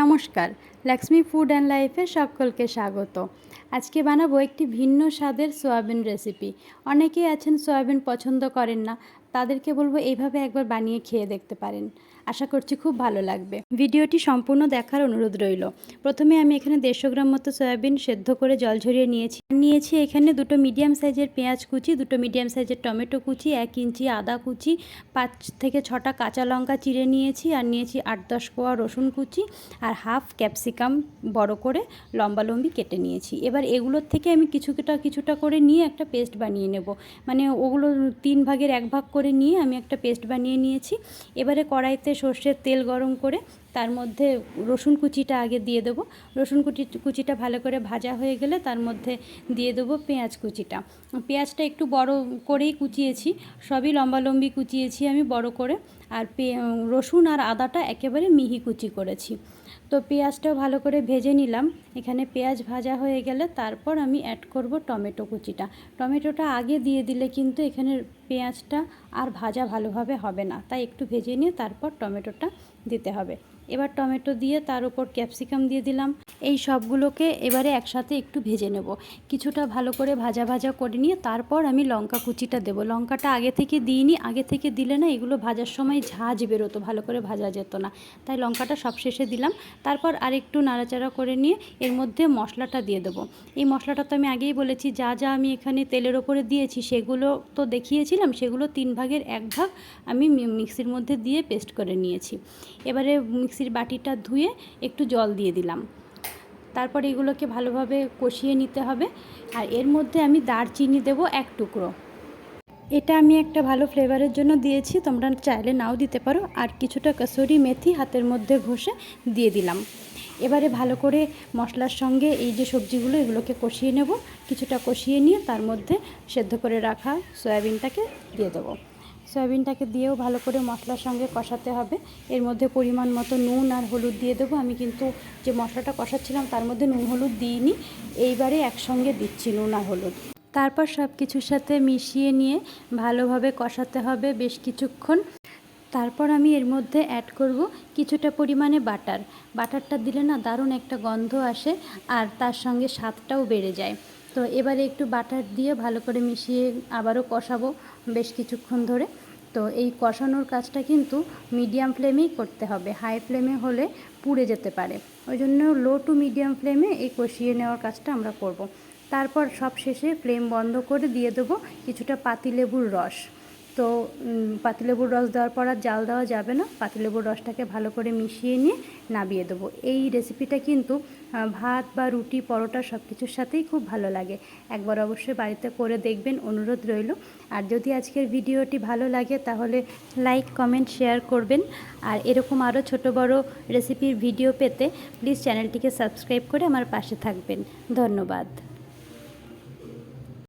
নমস্কার Lakshmi food and লাইফে সকলকে স্বাগত। আজকে বানাবো একটি ভিন্ন স্বাদের সয়াবিন রেসিপি অনেকেই আছেন সোয়াবিন পছন্দ করেন না, তাদেরকে বলব এইভাবে একবার বানিয়ে খেয়ে দেখতে পারেন। আশা করছি খুব ভালো লাগবে। ভিডিওটি সম্পূর্ণ দেখার অনুরোধ রইল। প্রথমে আমি এখানে দেড়শো গ্রাম মতো সয়াবিন সেদ্ধ করে জল ঝরিয়ে নিয়েছি। নিয়েছি এখানে দুটো মিডিয়াম সাইজের পেঁয়াজ কুচি, দুটো মিডিয়াম সাইজের টমেটো কুচি, এক ইঞ্চি আদা কুচি, পাঁচ থেকে ছটা কাঁচা লঙ্কা চিড়ে নিয়েছি, আর নিয়েছি আট দশ কোয়া রসুন কুচি, আর হাফ ক্যাপসিকাম বড় করে লম্বা লম্বি কেটে নিয়েছি। এবার এগুলোর থেকে আমি কিছুটা কিছুটা করে নিয়ে একটা পেস্ট বানিয়ে নেব। মানে ওগুলো তিন ভাগের এক ভাগ করে নিয়ে আমি একটা পেস্ট বানিয়ে নিয়েছি। এবারে কড়াইতে সর্ষের তেল গরম করে তার মধ্যে রসুন কুচিটা আগে দিয়ে দেবো। রসুন কুচি, কুচিটা ভালো করে ভাজা হয়ে গেলে তার মধ্যে দিয়ে দেবো পেঁয়াজ কুচিটা। পেঁয়াজটা একটু বড় করেই কুচিয়েছি, সবই লম্বালম্বি কুচিয়েছি আমি বড় করে। আর রসুন আর আদাটা একেবারে মিহি কুচি করেছি। তো পেঁয়াজটাও ভালো করে ভেজে নিলাম। এখানে পেঁয়াজ ভাজা হয়ে গেলে তারপর আমি অ্যাড করব টমেটো কুচিটা। টমেটোটা আগে দিয়ে দিলে কিন্তু এখানে পেঁয়াজটা আর ভাজা ভালোভাবে হবে না। তাই একটু ভেজে নিয়ে তারপর টমেটোটা দিতে হবে। এবার টমেটো দিয়ে তার উপর ক্যাপসিকাম দিয়ে দিলাম। এই সবগুলোকে এবারে একসাথে একটু ভেজে নেব। কিছুটা ভালো করে ভাজা ভাজা করে নিয়ে তারপর আমি লঙ্কা কুচিটা দেব। লঙ্কাটা আগে থেকে দিইনি, আগে থেকে দিলে না এগুলো ভাজার সময় ঝাঁজ বেরোতো, ভালো করে ভাজা যেত না। তাই লঙ্কাটা সব শেষে দিলাম। তারপর আরেকটু নাড়াচাড়া করে নিয়ে এর মধ্যে মশলাটা দিয়ে দেবো। এই মশলাটা তো আমি আগেই বলেছি, যা যা আমি এখানে তেলের ওপরে দিয়েছি সেগুলো তো দেখিয়েছিলাম, সেগুলো তিন ভাগের এক ভাগ আমি মিক্সির মধ্যে দিয়ে পেস্ট করে নিয়েছি। এবারে মিক্সির বাটিটা ধুয়ে একটু জল দিয়ে দিলাম। তারপর এগুলোকে ভালোভাবে কষিয়ে নিতে হবে। আর এর মধ্যে আমি দারচিনি দেব এক টুকরো। এটা আমি একটা ভালো ফ্লেভারের জন্য দিয়েছি, তোমরা চাইলে নাও দিতে পারো। আর কিছুটা কসুরি মেথি হাতের মধ্যে ঘষে দিয়ে দিলাম। এবারে ভালো করে মশলার সঙ্গে এই যে সবজিগুলো, এগুলোকে কষিয়ে নেব। কিছুটা কষিয়ে নিয়ে তার মধ্যে সেদ্ধ করে রাখা সয়াবিনটাকে দিয়ে দেবো। সয়াবিনটাকে দিয়েও ভালো করে মশলার সঙ্গে কষাতে হবে। এর মধ্যে পরিমাণ মতো নুন আর হলুদ দিয়ে দেবো। আমি কিন্তু যে মশলাটা কষাচ্ছিলাম তার মধ্যে নুন হলুদ দিইনি। এইবারে একসঙ্গে দিচ্ছি নুন আর হলুদ। তারপর সব কিছুর সাথে মিশিয়ে নিয়ে ভালোভাবে কষাতে হবে বেশ কিছুক্ষণ। তারপর আমি এর মধ্যে অ্যাড করব কিছুটা পরিমাণে বাটার। বাটারটা দিলে না দারুণ একটা গন্ধ আসে আর তার সঙ্গে স্বাদটাও বেড়ে যায়। তো এবারে একটু বাটার দিয়ে ভালো করে মিশিয়ে আবারও কষাবো বেশ কিছুক্ষণ ধরে। তো এই কষানোর কাজটা কিন্তু মিডিয়াম ফ্লেমেই করতে হবে। হাই ফ্লেমে হলে পুড়ে যেতে পারে। ওই জন্য লো টু মিডিয়াম ফ্লেমে এই কষিয়ে নেওয়ার কাজটা আমরা করব। তারপর সব শেষে ফ্লেম বন্ধ করে দিয়ে দেবো কিছুটা পাতিলেবুর রস। তো পাতিলেবুর রস দেওয়ার পর আর জাল দেওয়া যাবে না। পাতিলেবুর রসটাকে ভালো করে মিশিয়ে নিয়ে নাবিয়ে দেবো। এই রেসিপিটা কিন্তু ভাত বা রুটি, পরোটা সব কিছুর সাথেই খুব ভালো লাগে। একবার অবশ্যই বাড়িতে করে দেখবেন, অনুরোধ রইল। আর যদি আজকের ভিডিওটি ভালো লাগে, তাহলে লাইক, কমেন্ট, শেয়ার করবেন। আর এরকম আরও ছোট বড় রেসিপির ভিডিও পেতে, প্লিজ চ্যানেলটিকে সাবস্ক্রাইব করে আমার পাশে থাকবেন। ধন্যবাদ।